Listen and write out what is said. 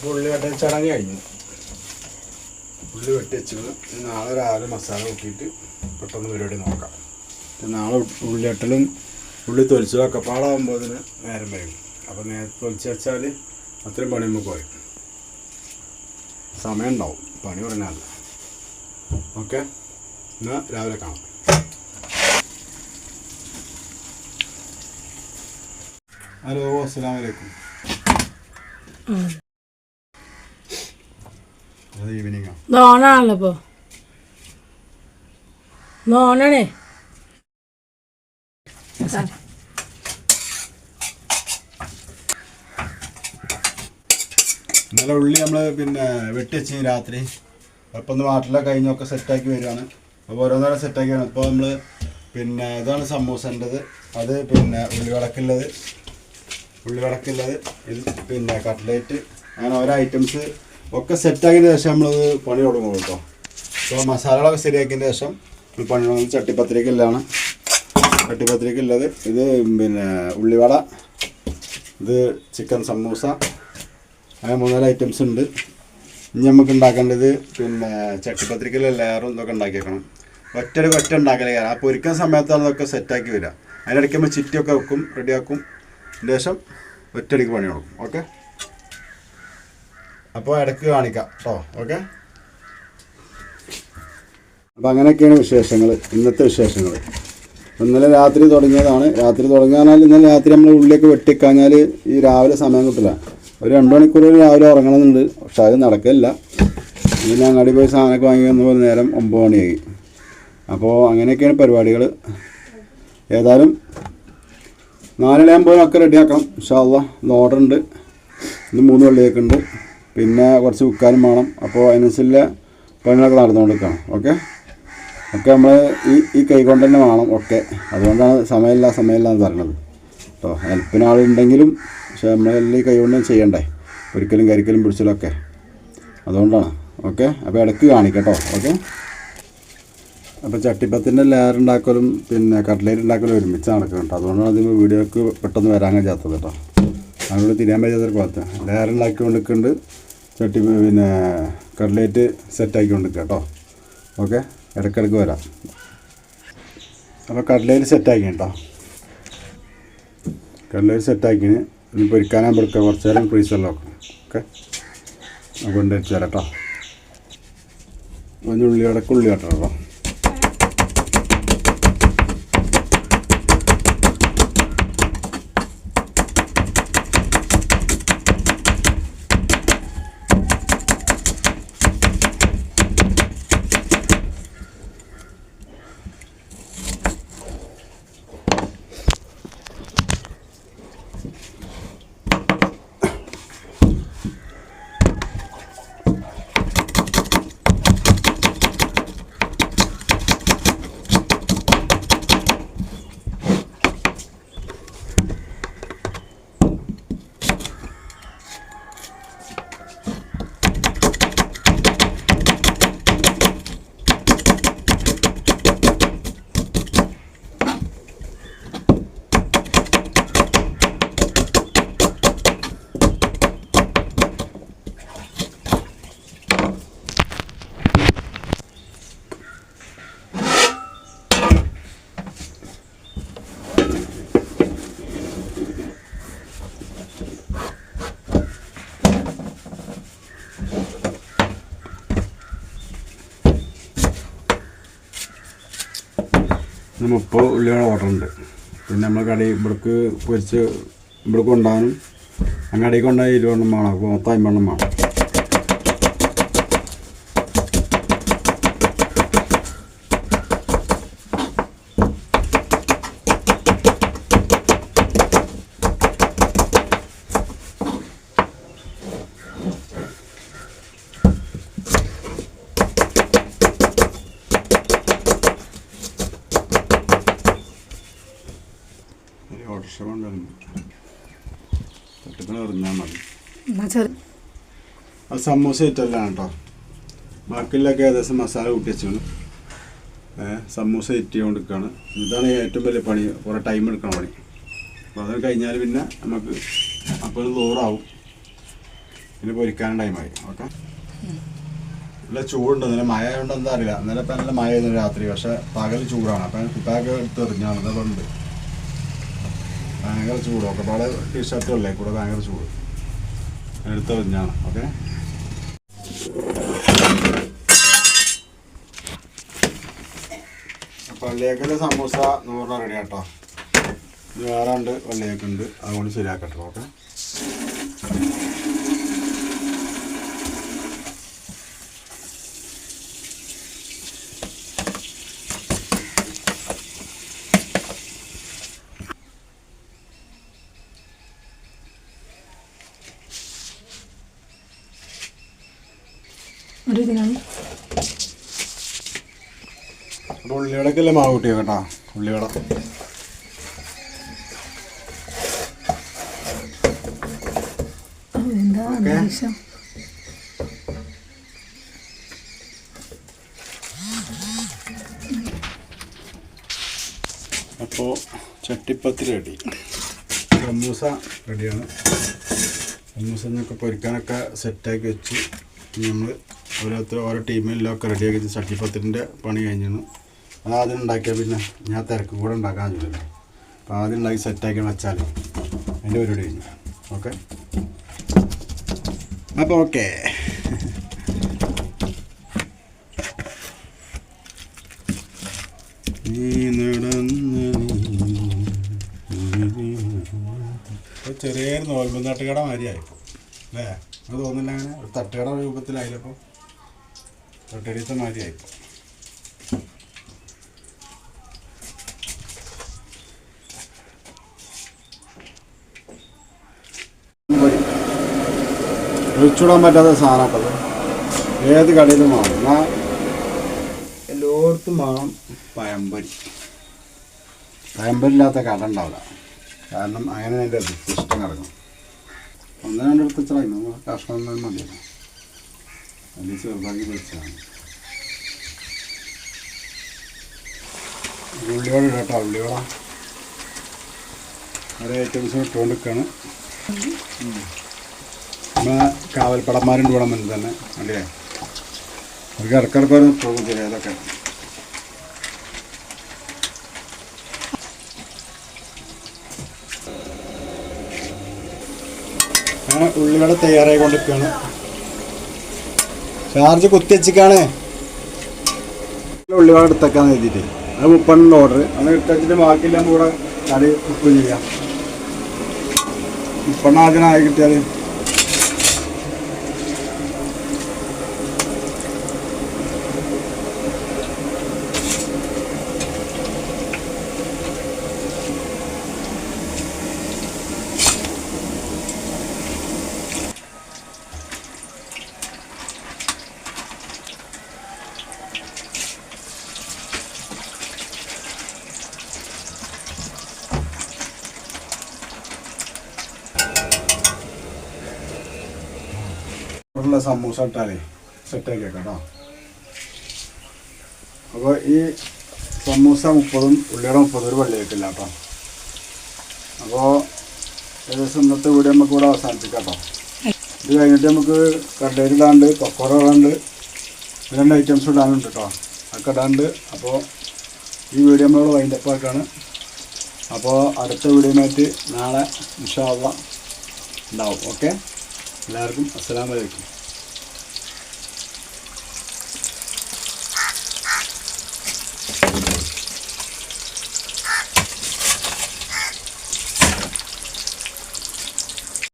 അപ്പോൾ ഉള്ളി വെട്ട ചടങ്ങ് കഴിഞ്ഞു. ഉള്ളി വെട്ടി ഇനി നാളെ രാവിലെ മസാല കൂട്ടിയിട്ട് പെട്ടെന്ന് പരിപാടി നോക്കാം. നാളെ ഉള്ളി വെട്ടലും ഉള്ളി തൊലിച്ചതും ഒക്കെ പാടാകുമ്പോൾ അതിന് നേരം വരും അപ്പോൾ നേരത്തെ തൊലിച്ച് വെച്ചാൽ അത്രയും പണി നമുക്ക് പോയി സമയം ഉണ്ടാവും. പണി പറഞ്ഞാൽ ഓക്കെ? എന്നാൽ രാവിലെ കാണാം. ഹലോ അസ്സാം വലൈക്കും അത് ഈവനിങ്ങാ നോണാണല്ലോ ഇപ്പോൾ നോണാണേ ഇന്നലെ ഉള്ളി നമ്മൾ പിന്നെ വെട്ടി വെച്ച് രാത്രി. അപ്പം ഒന്ന് വാട്ടിലൊക്കെ കഴിഞ്ഞൊക്കെ സെറ്റാക്കി വരികയാണ് അപ്പോൾ ഓരോന്നേരം സെറ്റാക്കി വരണം ഇപ്പോൾ നമ്മൾ പിന്നെ ഇതാണ് സമൂസന്റെത് അത് പിന്നെ ഉള്ളി വടക്കുള്ളത് ഉള്ളി വടക്കുള്ളത് ഇത് പിന്നെ കട്ട്ലേറ്റ് അങ്ങനെ ഓരോ ഐറ്റംസ് ഒക്കെ സെറ്റാക്കിയതിന് ശേഷം നമ്മളത് പണി തുടങ്ങും കേട്ടോ. അപ്പോൾ മസാലകളൊക്കെ ശരിയാക്കിയതിന് ശേഷം നമ്മൾ പണി തുടങ്ങുന്നത് ചട്ടിപ്പത്തിരിക്കല്ലാണ്. ചട്ടിപ്പത്തിരിക്കുള്ളത് ഇത് പിന്നെ ഉള്ളിവട ഇത് ചിക്കൻ സമൂസ അങ്ങനെ മൂന്നാൽ ഐറ്റംസ് ഉണ്ട്. ഇനി നമുക്ക് ഉണ്ടാക്കേണ്ടത് പിന്നെ ചട്ടിപ്പത്തിരിക്കലും ലെയറും ഇതൊക്കെ ഉണ്ടാക്കിയേക്കണം. ഒരു ഒറ്റ ഉണ്ടാക്കലേ. ആ പൊരിക്കുന്ന സമയത്താണ് ഇതൊക്കെ സെറ്റാക്കി വരിക. അതിനിടയ്ക്ക് നമ്മൾ ചിറ്റിയൊക്കെ വെക്കും റെഡിയാക്കും. ശേഷം ഒറ്റയടിക്ക് പണി കൊടുക്കും ഓക്കെ? അപ്പോൾ ഇടയ്ക്ക് കാണിക്കാം കേട്ടോ ഓക്കെ? അപ്പോൾ അങ്ങനെയൊക്കെയാണ് വിശേഷങ്ങൾ ഇന്നത്തെ വിശേഷങ്ങൾ ഇന്നലെ രാത്രി തുടങ്ങിയതാണ്. രാത്രി തുടങ്ങിയാൽ ഇന്നലെ രാത്രി നമ്മൾ ഉള്ളിലേക്ക് വെട്ടിക്കഴിഞ്ഞാൽ ഈ രാവിലെ സമയം കിട്ടില്ല ഒരു രണ്ട് മണിക്കൂർ രാവിലെ ഉറങ്ങണമെന്നുണ്ട് പക്ഷെ അത് നടക്കില്ല പിന്നെ അങ്ങാടി പോയി സാധനമൊക്കെ വാങ്ങി വന്നപ്പോൾ നേരം ഒമ്പത് മണിയായി. അപ്പോൾ അങ്ങനെയൊക്കെയാണ് പരിപാടികൾ ഏതായാലും നാലരയാകുമ്പോൾ ഒക്കെ റെഡിയാക്കണം. ഇൻഷാല്ല ഇന്ന് ഓർഡർ ഉണ്ട്. ഇന്ന് മൂന്ന് വെള്ളിയൊക്കെ ഉണ്ട്. പിന്നെ കുറച്ച് വിൽക്കാനും വേണം. അപ്പോൾ അതിനനുസരിച്ചുള്ള പണികളൊക്കെ നടന്നുകൊണ്ടിരിക്കണം ഓക്കെ? ഒക്കെ നമ്മൾ ഈ ഈ കൈ കൊണ്ട് തന്നെ വേണം ഒക്കെ. അതുകൊണ്ടാണ് സമയമില്ല സമയമില്ല എന്ന് പറയുന്നത്. കേട്ടോ ഹെൽപ്പിന് ആളുണ്ടെങ്കിലും പക്ഷെ നമ്മളെല്ലാം ഈ കൈ കൊണ്ട് ചെയ്യണ്ടേ? ഒരിക്കലും കരിക്കലും പിടിച്ചലൊക്കെ. അതുകൊണ്ടാണ്. ഓക്കെ? അപ്പോൾ ഇടയ്ക്ക് കാണിക്കട്ടോ. ഓക്കെ? അപ്പോൾ ചട്ടിപ്പത്തിന്റെ ലെയർ ഉണ്ടാക്കലും പിന്നെ കട്ട്ലേറ്റ് ഉണ്ടാക്കലും ഒരുമിച്ച് നടക്കണം കേട്ടോ അതുകൊണ്ടാണ് അതിന് വീഡിയോക്ക് പെട്ടെന്ന് വരാൻ കഴിയാത്തത് കേട്ടോ അതുകൊണ്ട് തിരിയാൻ പറ്റാത്തൊരു ഭാഗത്ത്. ലെയർ ഉണ്ടാക്കിക്കൊണ്ടിരിക്കുന്നുണ്ട്. ചട്ടി പിന്നെ കട്ലേറ്റ് സെറ്റാക്കിക്കൊണ്ട് കേട്ടോ ഓക്കെ ഇടയ്ക്കിടയ്ക്ക് വരാം. അപ്പോൾ കട്ലേറ്റ് സെറ്റാക്കി കേട്ടോ കട്ലേറ്റ് സെറ്റാക്കിന് ഇനി പൊരിക്കാനാൻ കൊടുക്കുക കുറച്ച് നേരം ഫ്രീസറിൽ വെക്കണം ഓക്കെ കൊണ്ട് വെച്ച് തരാം കേട്ടോ ഒന്ന് ഉള്ളി കേട്ടോ കേട്ടോ മുപ്പത് ഉള്ളിയുടെ ഓർഡർ ഉണ്ട് പിന്നെ നമ്മൾ കടയിൽ ഇവിടേക്ക് പൊരിച്ച് ഇവിടെ കൊണ്ടുപോകാനും അങ്ങാടിക്ക് കൊണ്ടുപോയി ഇരുപതെണ്ണം വേണം അപ്പോൾ മൊത്തം അമ്പതെണ്ണം വേണം. ഒരു ഓട്ടർഷ കൊണ്ടുവന്നു തട്ടിപ്പിന് എറിഞ്ഞാൽ മതി. എന്നാ ചെറു അത് സമൂസ ഇറ്റല്ലാണ് കേട്ടോ. ബാക്കിയുള്ളൊക്കെ ഏകദേശം മസാല കൂട്ടി വെച്ചാണ് സമൂസ ഇറ്റ് കൊണ്ടിരിക്കുകയാണ് ഇതാണ് ഏറ്റവും വലിയ പണി. കുറേ ടൈം എടുക്കണം പണി. അപ്പോൾ അത് കഴിഞ്ഞാൽ പിന്നെ നമുക്ക് അപ്പോൾ ലോറാവും. ഇത് പൊരിക്കാൻ ടൈമായി ഓക്കെ? നല്ല ചൂടുണ്ട്. ഇന്നലെ മഴ ആയതുകൊണ്ട് എന്താ അറിയില്ല. ഇന്നലെ ഇപ്പം നല്ല മഴ ആയിരുന്നു രാത്രി. പക്ഷേ പകൽ ചൂടാണ്. അപ്പം കുപ്പായൊക്കെ എടുത്ത് എറിഞ്ഞാണ് അതുകൊണ്ട് ഭയങ്കര ചൂട്. ഒക്കെ പാടെ അല്ലേ? കൂടെ ഭയങ്കര ചൂട്. എടുത്ത് എറിഞ്ഞാണ് ഓക്കെ? പള്ളിയേക്കൽ സമൂസ നൂറ് റെഡി ആട്ടോ. ഇത് വേറെ ഉണ്ട് വള്ളിയേക്കുണ്ട് അതുകൊണ്ട് ശരിയാക്കട്ടോ ഓക്കെ? ഒരു ഇതിനാണ് ഉള്ളിവടക്കല്ലേ മാവ് കിട്ടിയോ കേട്ടോ? ഉള്ളിവട. എന്താ. അന്തരീക്ഷം? അപ്പോൾ ചട്ടിപ്പത്തി റെഡി സമൂസ റെഡിയാണ് സമൂസ എന്നൊക്കെ പൊരിക്കാനൊക്കെ സെറ്റാക്കി വെച്ച് നമ്മൾ ഓരോരുത്തർ ഓരോ ടീമിലൊക്കെ റെഡിയാക്കി ചട്ടിപ്പത്തിന്റെ പണി കഴിഞ്ഞു അത് ആദ്യം ഉണ്ടാക്കിയാൽ പിന്നെ ഞാൻ തിരക്കും കൂടെ ഉണ്ടാക്കാൻ പറ്റില്ലല്ലോ അപ്പോൾ ആദ്യം ഉണ്ടാക്കി സെറ്റാക്കി വെച്ചാൽ അതിന്റെ പരിപാടി കഴിഞ്ഞു. ഓക്കെ അപ്പോൾ ഓക്കെ ചെറിയൊരു നോൽമ്പ് തട്ടുകട മാതിരിയായിപ്പോ അല്ലേ? അത് തോന്നില്ല അങ്ങനെ ഒരു തട്ടുകട രൂപത്തിലായില്ലപ്പോൾ തട്ടടിത്ത മാതിരിയായി ഒഴിച്ചുവിടാൻ പറ്റാത്ത സാധനം ഏത് കടയിലും വേണം എല്ലായിടത്തും വേണം പഴംപൊരി പഴംപൊരില്ലാത്ത കട ഉണ്ടാവില്ല. കാരണം അങ്ങനെ എന്റെ ഇഷ്ടം കിടക്കും ഒന്ന് രണ്ടെടുത്ത് വെച്ചാൽ കഷ്ണം മതിയല്ലോ. അതിൽ ചെറുതാക്കി വെച്ചാണ് ഉള്ളിയോട് ഇടട്ടോ ഉള്ളിയോട ഓരോ ഐറ്റംസ് ഇട്ടുകൊണ്ടിരിക്കുകയാണ് നമ്മളെ കാവൽപ്പടന്മാരുണ്ട് ഇവിടെ മുന്നിൽ തന്നെ അല്ലേ? അവർക്ക് ഇടക്കിടക്ക് ഒരു പോകും അങ്ങനെ ഉള്ളിവട തയ്യാറായി കൊണ്ടിരിക്കുകയാണ് ചാർജ് കുത്തിവെച്ചിക്കാണ് ഉള്ളിവാട് എടുത്തേക്കാന്ന് എഴുതിയിട്ട് അത് മുപ്പണ്ണിന്റെ ഓർഡർ അന്ന് എടുത്തിട്ട് ബാക്കിയെല്ലാം കൂടെ കറി കുക്ക് ചെയ്യാം. മുപ്പെണ്ണ ആദ്യം ആയി കിട്ടിയാൽ ഉള്ള സമൂസ ഇട്ടാലേ സെറ്റാക്കി വെക്കാം കേട്ടോ അപ്പോൾ ഈ സമൂസ മുപ്പതും ഉള്ളിയുടെ മുപ്പതും ഒരു പള്ളി വെക്കില്ല കേട്ടോ അപ്പോൾ ഏകദേശം ഇന്നത്തെ വീഡിയോ നമുക്ക് ഇവിടെ അവസാനിപ്പിക്കാം കേട്ടോ ഇത് കഴിഞ്ഞിട്ട് നമുക്ക് കടയിൽ ഇടാണ്ട് പക്കോട ഇടാണ്ട് രണ്ട് ഐറ്റംസ് ഇടാനുണ്ട് കേട്ടോ അതൊക്കെ ഇടാണ്ട് അപ്പോൾ ഈ വീഡിയോ നമ്മളോട് വൈൻഡപ്പ് ആക്കാണ്. അപ്പോൾ അടുത്ത വീഡിയോയുമായിട്ട് നാളെ ഇൻഷാള്ള ഉണ്ടാവും. ഓക്കെ എല്ലാവർക്കും അസ്സലാമലൈക്കും